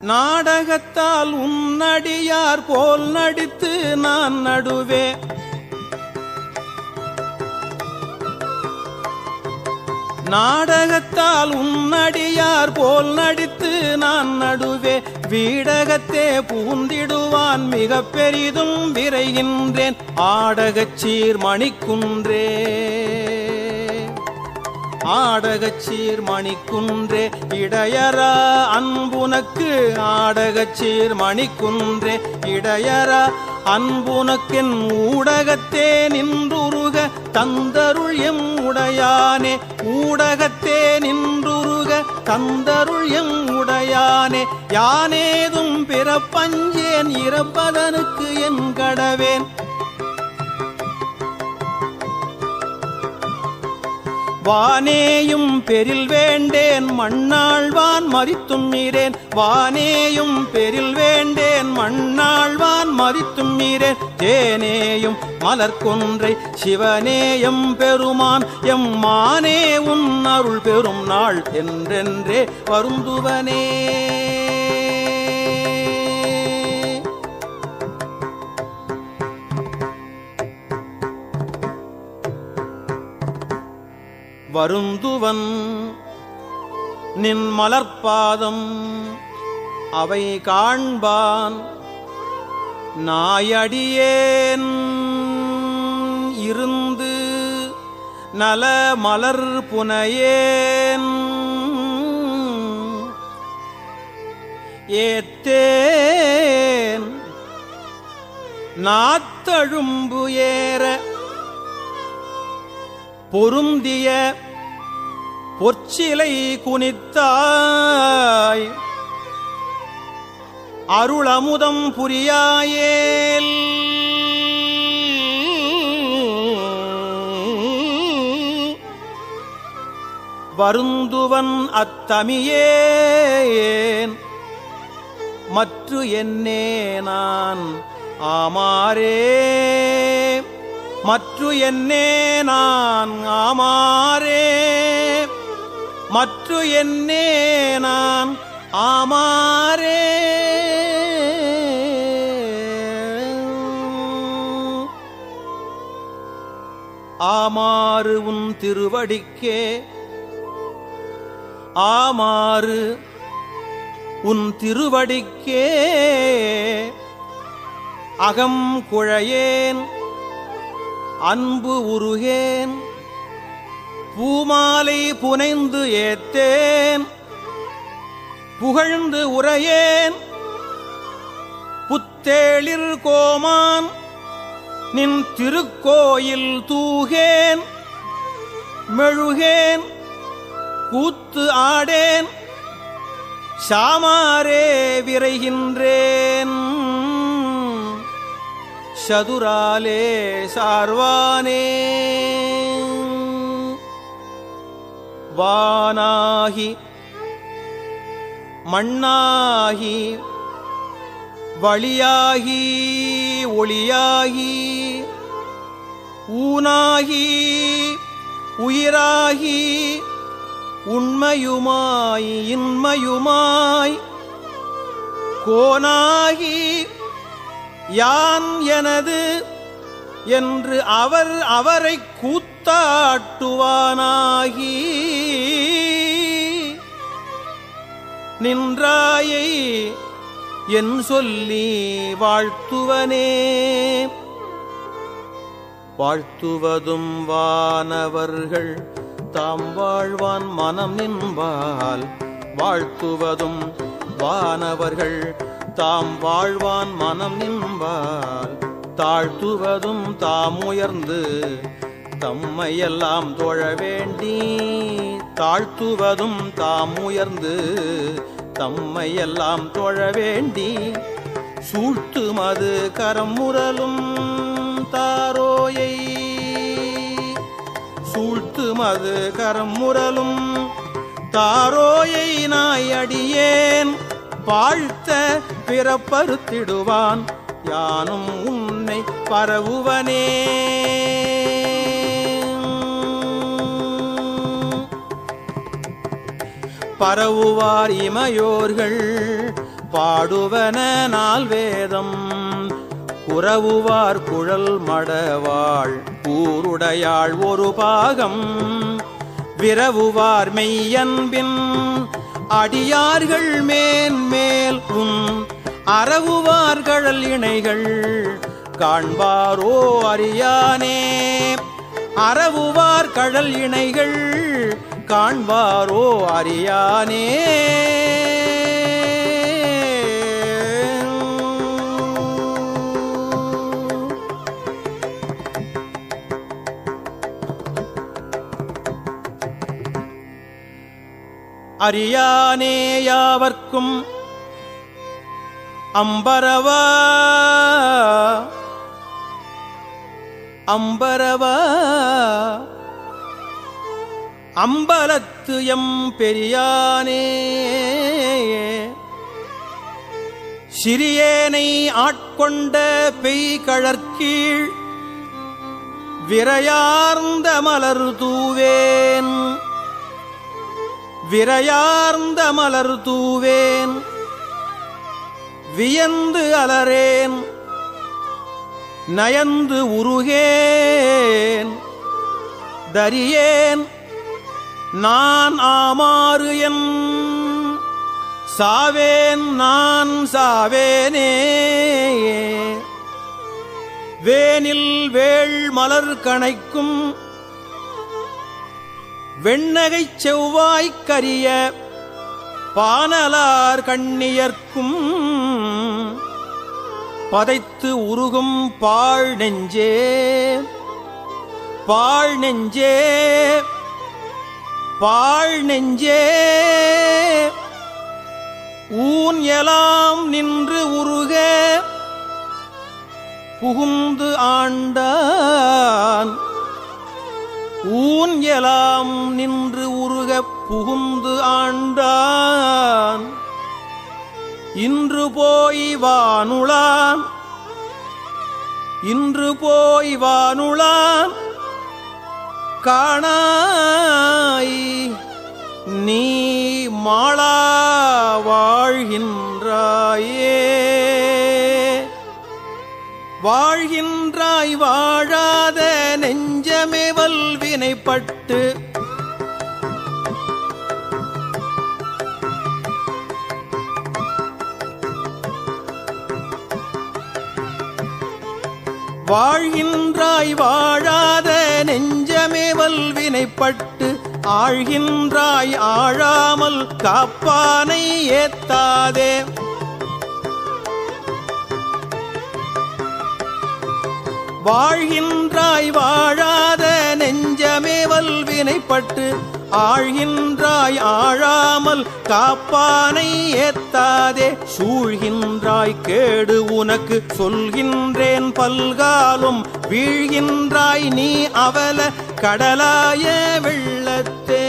நாடகத்தால் உன்னடியார் போல் நடித்து நான் நடுவே நாடகத்தால் உன்னடியார் போல் நடித்து நான் நடுவே வீடகத்தே பூந்திடுவான் மிக பெரிதும் விரைகின்றேன். ஆடகச்சீர் மணிக்குன்றே ஆடகச்சீர் மணிக்குன்றே இடையரா அன்புனக்கு ஆடகச்சீர் மணிக்குன்றே இடையரா அன்புனக்கென் ஊடகத்தே நின்றுருக தந்தருள் எம் உடையானே ஊடகத்தே நின்றுருக தந்தருள் எம் உடையானே யானேதும் பிறப்பஞ்சேன் இறப்பதனுக்கு என் கடவேன். வானேயும் பெரில் வேண்டேன் மண்ணாழ்வான் மதித்தும் மீரேன் வானேயும் பெரில் வேண்டேன் மண்ணாழ்வான் மதித்தும் மீரேன் தேனேயும் மலர்கொன்றை சிவனேயம் பெருமான். எம் மானே உன் அருள் பெறும் நாள் என்றென்றே வருந்துவனே. வருந்துவன் நின் மலர்பாதம் அவை காண்பான் நாயடியேன். இருந்து நல மலர் புனையேன். ஏத்தேன். நாத்தழும்பு ஏற பொருந்திய பொற்சிலை குனித்தாய். அருளமுதம் புரியாயேல். வருந்துவன் அத்தமியேன். மற்று என்னே நான் ஆமாரே மற்று என்னே நான் ஆமாரே மற்று என்னே நான் ஆமாரே ஆமாறு உன் திருவடிக்கே. ஆமாறு உன் திருவடிக்கே. அகம் குழையேன். அன்பு உருகேன். பூமாலை புனைந்து ஏத்தேன். புகழ்ந்து உரையேன் புத்தேளிர் கோமான் நின் திருக்கோயில் தூகேன். மெழுகேன் கூத்து ஆடேன். சாமாரே விரைகின்றேன். சதுராலே சார்வானே. வானாகி மண்ணாகி வழியாகி ஒளியாகி ஊனாகி உயிராகி உண்மையுமாய் இன்மையுமாய் கோனாகி யான் எனது என்று அவர் அவரை கூத்தாட்டுவானாகி. நின்றாயை என் சொல்லி வாழ்த்துவனே. வாழ்த்துவதும் வானவர்கள் தாம் வாழ்வான் மனம் நின்பால். வாழ்த்துவதும் வானவர்கள் தாம் வாழ்வான் மனம் நின்பால் தாழ்த்துவதும் தாம் உயர்ந்து தம்மையெல்லாம் தொழ வேண்டி தாழ்த்துவதும் தாம் உயர்ந்து தம்மையெல்லாம் தொழ வேண்டி சூழ்த்தும் அது கரம் முரலும் தாரோயை. சூழ்த்தும் அது கரம் முரலும் தாரோயை நாய் அடியேன். பாழ்த்த பிறப்பறுத்திடுவான். யானும் உன்னை பரவுவனே. பரவுவார் இமையோர்கள் பாடுவன நால் வேதம் உறவுவார் குழல் மடவாள் கூருடையாள் ஒரு பாகம். விரவுவார் மெய்யன்பின் அடியார்கள் மேன்மேல் உன் அறவுவார்கழல் இணைகள் காண்பாரோ அறியானே. அறவுவார் கடல் இணைகள் காண்பாரோ அறியானே. அறியானே யாவர்க்கும் அம்பரவா. அம்பரவா. அம்பலத்து எம் பெரியானே. சிறியேனை ஆட்கொண்ட பெய்கழற்கீழ் விரையார்ந்த மலர் தூவேன். விரையார்ந்த மலர் தூவேன். வியந்து அலரேன் நயந்து உருகேன். தரியேன். நான் ஆமாறு என் சாவேன் நான் சாவேனே. வேனில் வேள் மலர் கணைக்கும் வெண்ணகைச் செவ்வாய்க்கரிய பானலார் கண்ணியர்க்கும் பதைத்து உருகும் பாழ் நெஞ்சே பாழ் நெஞ்சே பாழ் நெஞ்சே. ஊன் எலாம் நின்று உருக புகுந்து ஆண்டான் ஊன் எலாம் நின்று உருகப் புகுந்து ஆண்டான். இன்று போய் வானுளான். இன்று போய் வானுளான். காணாய் நீ மாளா வாழ்கின்றாயே. வாழ்கின்றாய் வாழாத நெஞ்சமே வல்வினைப்பட்டு. வாழ்கின்றாய் வாழாத நெஞ்சமே வல்வினைப்பட்டு. ஆழ்கின்றாய் ஆழாமல் காப்பானை ஏத்தாதே. வாழ்கின்றாய் வாழாத நெஞ்சமே வல்வினைப்பட்டு ஆழ்கின்றாய் ஆழாமல் காப்பானை ஏத்தாதே சூழ்கின்றாய் கேடு உனக்கு சொல்கின்றேன் பல்காலும் வீழ்கின்றாய் நீ அவல கடலாய வெள்ளத்தே.